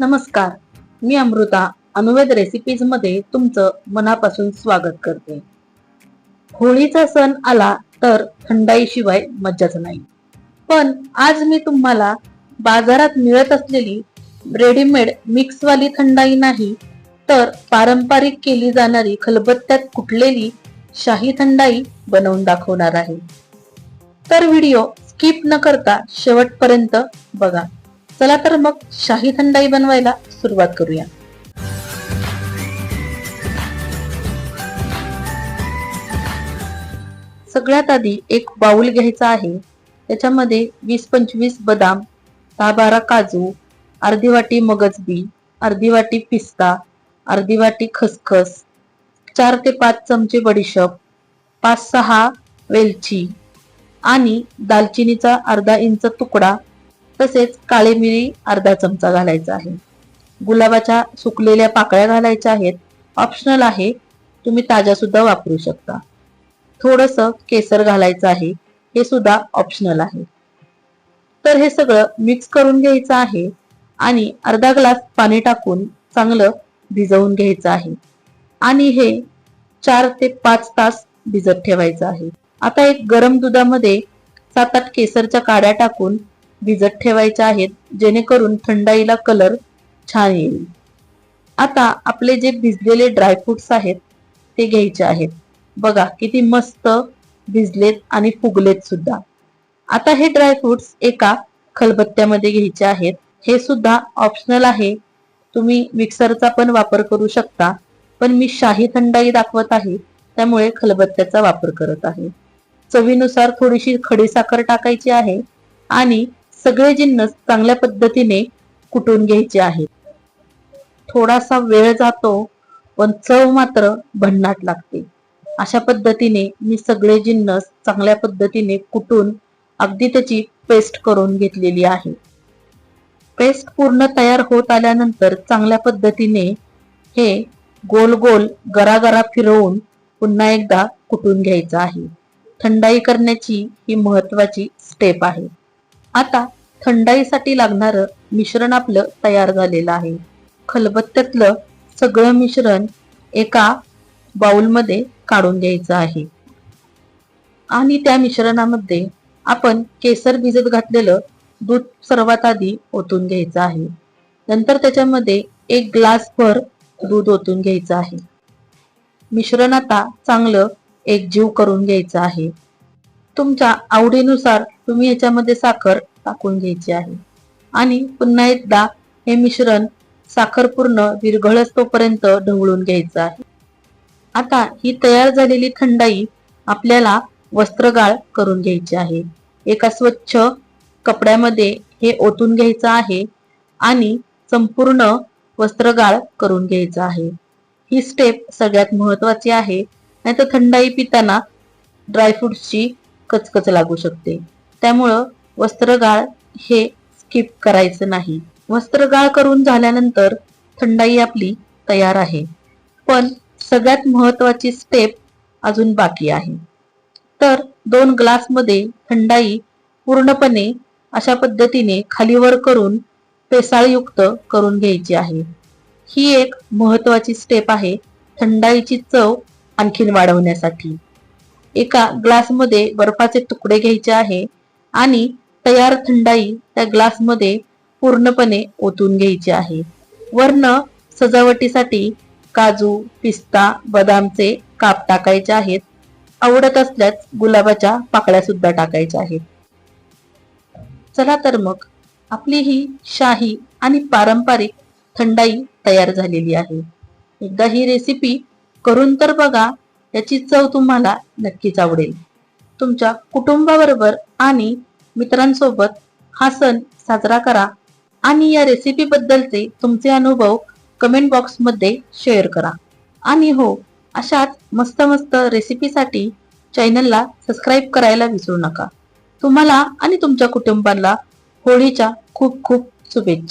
नमस्कार. मी अमृता अनुवेद रेसिपीजमध्ये तुमचं मनापासून स्वागत करते. होळीचा सण आला तर थंडाईशिवाय मज्जाच नाही. पण आज मी तुम्हाला बाजारात मिळत असलेली रेडीमेड मिक्सवाली थंडाई नाही तर पारंपरिक केली जाणारी खलबत्त्यात कुटलेली शाही थंडाई बनवून दाखवणार आहे. तर व्हिडिओ स्किप न करता शेवटपर्यंत बघा. चला तर मग शाही थंडाई बनवायला सुरुवात करूया. सगळ्यात आधी एक बाउल घ्यायचा आहे. त्याच्यामध्ये वीस पंचवीस बदाम दहा बारा काजू अर्धी वाटी मगज बी अर्धी वाटी पिस्ता अर्धी वाटी खसखस चार ते पाच चमचे बडीशप पाच सहा वेलची आणि दालचिनीचा अर्धा इंच तुकडा तसेच काळी मिरी अर्धा चमचा घालायचा आहे. गुलाबाच्या सुकलेल्या पाकळ्या घालायच्या आहेत. ऑप्शनल आहे. तुम्ही ताज्या सुद्धा वापरू शकता. थोडस केसर घालायचं आहे. हे सुद्धा ऑप्शनल आहे. तर हे सगळं मिक्स करून घ्यायचं आहे आणि अर्धा ग्लास पाणी टाकून चांगलं भिजवून घ्यायचं आहे. आणि हे चार ते पाच तास भिजत ठेवायचं आहे. आता एक गरम दुधामध्ये सात आठ केसरच्या काड्या टाकून भिजत ठेवायच्या आहेत जेणेकरून थंडाईला कलर छान येईल. आता आपले जे भिजलेले ड्रायफ्रुट्स आहेत ते घ्यायचे आहेत. बघा किती मस्त भिजलेत आणि फुगलेत सुद्धा. आता हे ड्रायफ्रुट्स एका खलबत्त्यामध्ये घ्यायचे आहेत. हे सुद्धा ऑप्शनल आहे. तुम्ही मिक्सरचा पण वापर करू शकता. पण मी शाही थंडाई दाखवत आहे त्यामुळे खलबत्त्याचा वापर करत आहे. चवीनुसार थोडीशी खडीसाखर टाकायची आहे आणि सगळे जिन्नस चांगल्या पद्धतीने कुटून घ्यायचे आहेत. थोडासा वेळ जातो पण चव मात्र भन्नाट लागते. अशा पद्धतीने मी सगळे जिन्नस चांगल्या पद्धतीने कुटून अगदी त्याची पेस्ट करून घेतलेली आहे. पेस्ट पूर्ण तयार होत आल्यानंतर चांगल्या पद्धतीने हे गोल गोल गरागरा फिरवून पुन्हा एकदा कुटून घ्यायचं आहे. थंडाई करण्याची ही महत्वाची स्टेप आहे. आता थंडाईसाठी लागणारं मिश्रण आपलं तयार झालेलं आहे. खलबत्त्यातलं सगळं मिश्रण एका बाउलमध्ये काढून घ्यायचं आहे. आणि त्या मिश्रणामध्ये आपण केसर भिजत घातलेलं दूध सर्वात आधी ओतून घ्यायचं आहे. नंतर त्याच्यामध्ये एक ग्लास भर दूध ओतून घ्यायचं आहे. मिश्रण आता चांगलं एकजीव करून घ्यायचं आहे. तुमच्या आवडीनुसार तुम्ही याच्यामध्ये साखर टाकून घ्यायची आहे. आणि पुन्हा एकदा हे मिश्रण साखर पूर्ण विरघळस तोपर्यंत ढवळून घ्यायचं आहे. आता ही तयार झालेली थंडाई आपल्याला वस्त्रगाळ करून घ्यायची आहे. एका स्वच्छ कपड्यामध्ये हे ओतून घ्यायचं आहे आणि संपूर्ण वस्त्रगाळ करून घ्यायचं आहे. ही स्टेप सगळ्यात महत्वाची आहे. नाहीतर थंडाई पिताना ड्रायफ्रुट्सची कचकच लागू शकते. त्यामुळं वस्त्रगाळ हे स्किप करायचं नाही. वस्त्रगाळ करून झाल्यानंतर थंडाई आपली तयार आहे. पण सगळ्यात महत्वाची स्टेप अजून बाकी आहे. तर दोन ग्लासमध्ये थंडाई पूर्णपणे अशा पद्धतीने खालीवर करून पेसाळयुक्त करून घ्यायची आहे. ही एक महत्वाची स्टेप आहे थंडाईची चव आणखीन वाढवण्यासाठी. एका ग्लासमध्ये बर्फाचे तुकडे घ्यायचे आहे. आणि तयार थंडाई त्या ग्लासमध्ये पूर्णपणे ओतून घ्यायची आहे. वर्ण सजावटीसाठी काजू पिस्ता बदामचे काप टाकायचे आहेत. आवडत असल्यास गुलाबाच्या पाकळ्या सुद्धा टाकायच्या आहेत. चला तर मग आपली ही शाही आणि पारंपरिक थंडाई तयार झालेली आहे. एकदा ही रेसिपी करून तर बघा याची चव तुम्हाला नक्कीच आवडेल. तुमच्या कुटुंबाबरोबर आणि मित्रांसोबत हा सण साजरा करा आणि या रेसिपी बद्दलचे तुमचे अनुभव कमेंट बॉक्समध्ये शेअर करा. आणि हो अशाच मस्त मस्त रेसिपीसाठी चॅनलला सबस्क्राईब करायला विसरू नका. तुम्हाला आणि तुमच्या कुटुंबाला होळीच्या खूप खूप शुभेच्छा.